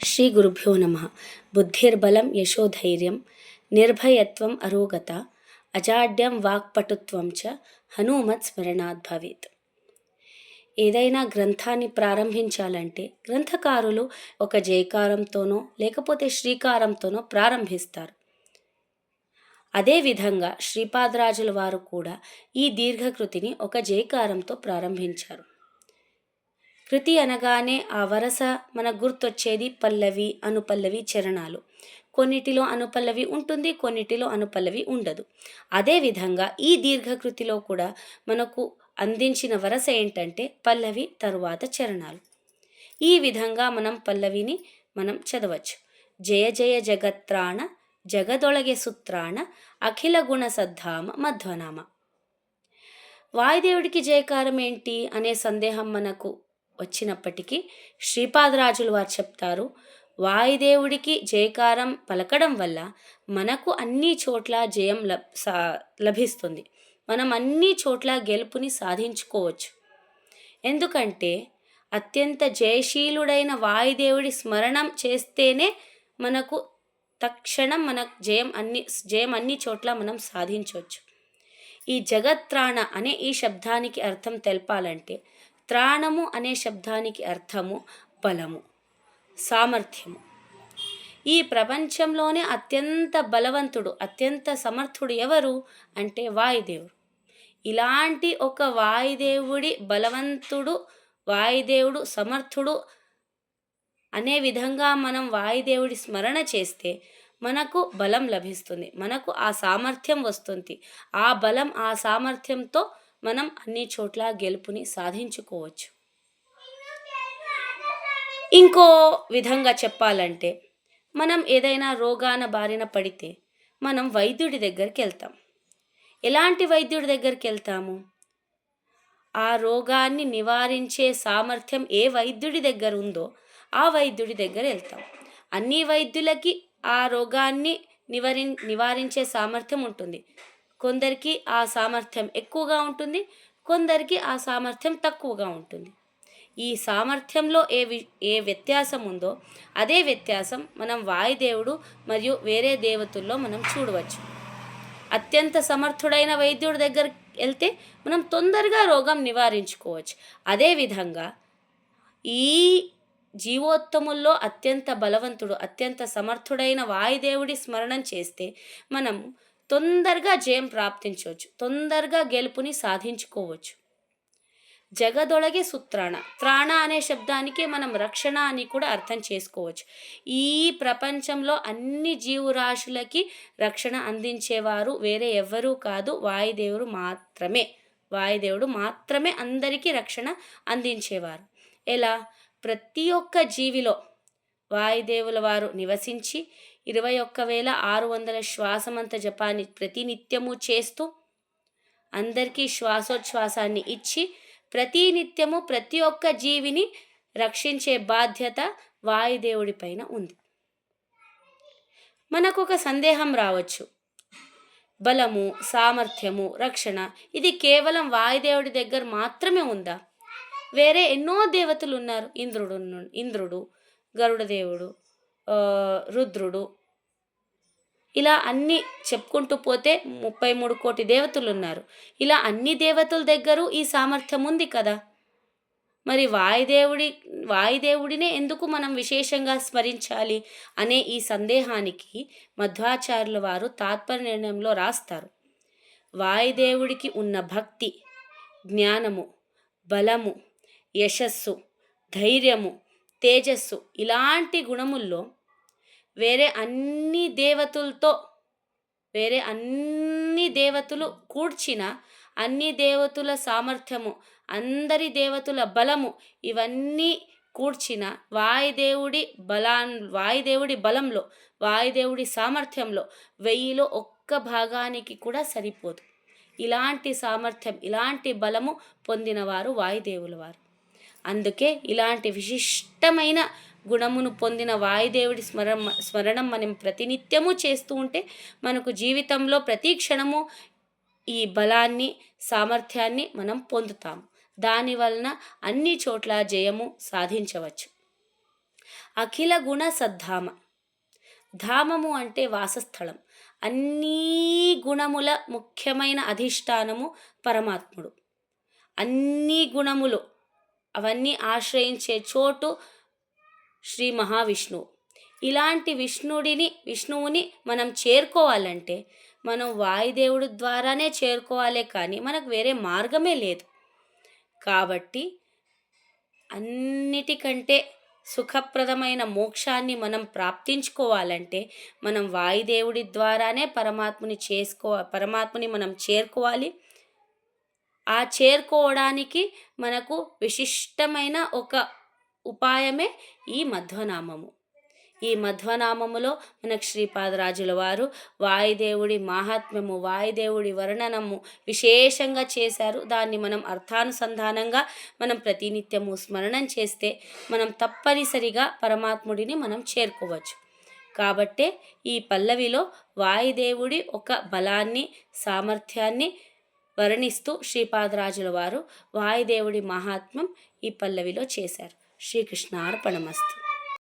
శ్రీ గురుభ్యో నమ. బుద్ధిర్బలం యశోధైర్యం నిర్భయత్వం అరోగత అజాడ్యం వాక్పటుత్వం చ హనుమత్ స్మరణాత్ భవేత్. ఏదైనా గ్రంథాన్ని ప్రారంభించాలంటే గ్రంథకారులు ఒక జయకారంతోనో లేకపోతే శ్రీకారంతోనో ప్రారంభిస్తారు. అదేవిధంగా శ్రీపాదరాజుల వారు కూడా ఈ దీర్ఘకృతిని ఒక జయకారంతో ప్రారంభించారు. కృతి అనగానే ఆ వరస మన గుర్తొచ్చేది పల్లవి అనుపల్లవి చరణాలు. కొన్నిటిలో అనుపల్లవి ఉంటుంది కొన్నిటిలో అనుపల్లవి ఉండదు. అదేవిధంగా ఈ దీర్ఘకృతిలో కూడా మనకు అందించిన వరస ఏంటంటే పల్లవి తరువాత చరణాలు. ఈ విధంగా మనం పల్లవిని మనం చదవచ్చు. జయ జయ జగత్రాణ జగదొళగే సుత్రాణ అఖిల గుణ సద్ధామ మధ్వనామ. వాయుదేవుడికి జయకారం ఏంటి అనే సందేహం మనకు వచ్చినప్పటికీ శ్రీపాదరాజులు వారు చెప్తారు వాయుదేవుడికి జయకారం పలకడం వల్ల మనకు అన్ని చోట్ల జయం లబ్ సా లభిస్తుంది. మనం అన్ని చోట్ల గెలుపుని సాధించుకోవచ్చు. ఎందుకంటే అత్యంత జయశీలుడైన వాయుదేవుడి స్మరణం చేస్తేనే మనకు తక్షణం మన జయం అన్ని జయం అన్ని చోట్ల మనం సాధించవచ్చు ఈ జగత్రాణ అనే ఈ శబ్దానికి అర్థం తెలపాలంటే త్రాణము అనే శబ్దానికి అర్థము బలము సామర్థ్యము. ఈ ప్రపంచంలోనే అత్యంత బలవంతుడు అత్యంత సమర్థుడు ఎవరు అంటే వాయుదేవుడు. ఇలాంటి ఒక వాయుదేవుడి బలవంతుడు వాయుదేవుడు సమర్థుడు అనే విధంగా మనం వాయుదేవుడి స్మరణ చేస్తే మనకు బలం లభిస్తుంది మనకు ఆ సామర్థ్యం వస్తుంది. ఆ బలం ఆ సామర్థ్యంతో మనం అన్ని చోట్ల గెలుపుని సాధించుకోవచ్చు. ఇంకో విధంగా చెప్పాలంటే మనం ఏదైనా రోగాన బారిన పడితే మనం వైద్యుడి దగ్గరికి వెళ్తాం. ఎలాంటి వైద్యుడి దగ్గరికి వెళ్తాము? ఆ రోగాన్ని నివారించే సామర్థ్యం ఏ వైద్యుడి దగ్గర ఉందో ఆ వైద్యుడి దగ్గర వెళ్తాం. అన్ని వైద్యులకి ఆ రోగాన్ని నివారి నివారించే సామర్థ్యం ఉంటుంది. కొందరికి ఆ సామర్థ్యం ఎక్కువగా ఉంటుంది కొందరికి ఆ సామర్థ్యం తక్కువగా ఉంటుంది. ఈ సామర్థ్యంలో ఏ వి ఏ వ్యత్యాసం ఉందో అదే వ్యత్యాసం మనం వాయుదేవుడు మరియు వేరే దేవతల్లో మనం చూడవచ్చు. అత్యంత సమర్థుడైన వైద్యుడి దగ్గర వెళ్తే మనం తొందరగా రోగం నివారించుకోవచ్చు. అదేవిధంగా ఈ జీవోత్తముల్లో అత్యంత బలవంతుడు అత్యంత సమర్థుడైన వాయుదేవుడి స్మరణం చేస్తే మనం తొందరగా జయం ప్రాప్తించవచ్చు. తొందరగా గెలుపుని సాధించుకోవచ్చు. జగదొడగే సుత్రాణ. త్రాణ అనే శబ్దానికి మనం రక్షణ అని కూడా అర్థం చేసుకోవచ్చు. ఈ ప్రపంచంలో అన్ని జీవరాశులకి రక్షణ అందించేవారు వేరే ఎవ్వరూ కాదు. వాయుదేవుడు మాత్రమే. వాయుదేవుడు మాత్రమే అందరికీ రక్షణ అందించేవారు. ఎలా? ప్రతి ఒక్క జీవిలో వాయుదేవుల వారు నివసించి ఇరవై ఒక్క వేల ఆరు వందల శ్వాసమంత జపాన్ని ప్రతినిత్యము చేస్తూ అందరికీ శ్వాసోచ్ఛ్వాసాన్ని ఇచ్చి ప్రతినిత్యము ప్రతి ఒక్క జీవిని రక్షించే బాధ్యత వాయుదేవుడిపైన ఉంది. మనకు ఒక సందేహం రావచ్చు. బలము సామర్థ్యము రక్షణ ఇది కేవలం వాయుదేవుడి దగ్గర మాత్రమే ఉందా? వేరే ఎన్నో దేవతలు ఉన్నారు. ఇంద్రుడు ఇంద్రుడు గరుడదేవుడు రుద్రుడు. ఇలా అన్ని చెప్పుకుంటూ పోతే ముప్పై మూడు కోటి దేవతలు ఉన్నారు ఇలా అన్ని దేవతల దగ్గర ఈ సామర్థ్యం ఉంది కదా? మరి వాయుదేవుడి వాయుదేవుడినే ఎందుకు మనం విశేషంగా స్మరించాలి అనే ఈ సందేహానికి మధ్వాచార్యుల వారు తాత్పర్య నిర్ణయంలో రాస్తారు. వాయుదేవుడికి ఉన్న భక్తి జ్ఞానము బలము యశస్సు ధైర్యము తేజస్సు ఇలాంటి గుణముల్లో వేరే అన్ని దేవతలతో వేరే అన్ని దేవతలు కూర్చిన అన్ని దేవతల సామర్థ్యము అందరి దేవతల బలము ఇవన్నీ కూర్చిన వాయుదేవుడి బలా వాయుదేవుడి బలంలో వాయుదేవుడి సామర్థ్యంలో వెయ్యిలో ఒక్క భాగానికి కూడా సరిపోదు. ఇలాంటి సామర్థ్యం ఇలాంటి బలము పొందినవారు వాయుదేవుల వారు అందుకే ఇలాంటి విశిష్టమైన గుణమును పొందిన వాయుదేవుడి స్మరణ స్మరణం మనం ప్రతినిత్యము చేస్తూ ఉంటే మనకు జీవితంలో ప్రతి క్షణము ఈ బలాన్ని సామర్థ్యాన్ని మనం పొందుతాము. దాని వలన అన్ని చోట్ల జయము సాధించవచ్చు. అఖిల గుణ సద్ధామ. ధామము అంటే వాసస్థలం. అన్నీ గుణముల ముఖ్యమైన అధిష్టానము పరమాత్ముడు. అన్ని గుణములు అవన్నీ ఆశ్రయించే చోటు శ్రీ మహావిష్ణువు. ఇలాంటి విష్ణుడిని విష్ణువుని మనం చేరుకోవాలంటే మనం వాయుదేవుడి ద్వారానే చేరుకోవాలే కానీ మనకు వేరే మార్గమే లేదు. కాబట్టి అన్నిటికంటే సుఖప్రదమైన మోక్షాన్ని మనం ప్రాప్తించుకోవాలంటే మనం వాయుదేవుడి ద్వారానే పరమాత్ముని చేసుకో పరమాత్ముని మనం చేరుకోవాలి. ఆ చేరుకోవడానికి మనకు విశిష్టమైన ఒక ఉపాయమే ఈ మధ్వనామము. ఈ మధ్వనామములో మనకు శ్రీపాదరాజుల వారు వాయుదేవుడి మహాత్మ్యము వాయుదేవుడి వర్ణనము విశేషంగా చేశారు. దాన్ని మనం అర్థానుసంధానంగా మనం ప్రతినిత్యము స్మరణం చేస్తే మనం తప్పనిసరిగా పరమాత్ముడిని మనం చేరుకోవచ్చు. కాబట్టే ఈ పల్లవిలో వాయుదేవుడి ఒక బలాన్ని సామర్థ్యాన్ని వర్ణిస్తూ శ్రీపాదరాజుల వారు వాయుదేవుడి మహాత్మ్యం ఈ పల్లవిలో చేశారు. శ్రీకృష్ణ అర్పణమస్తు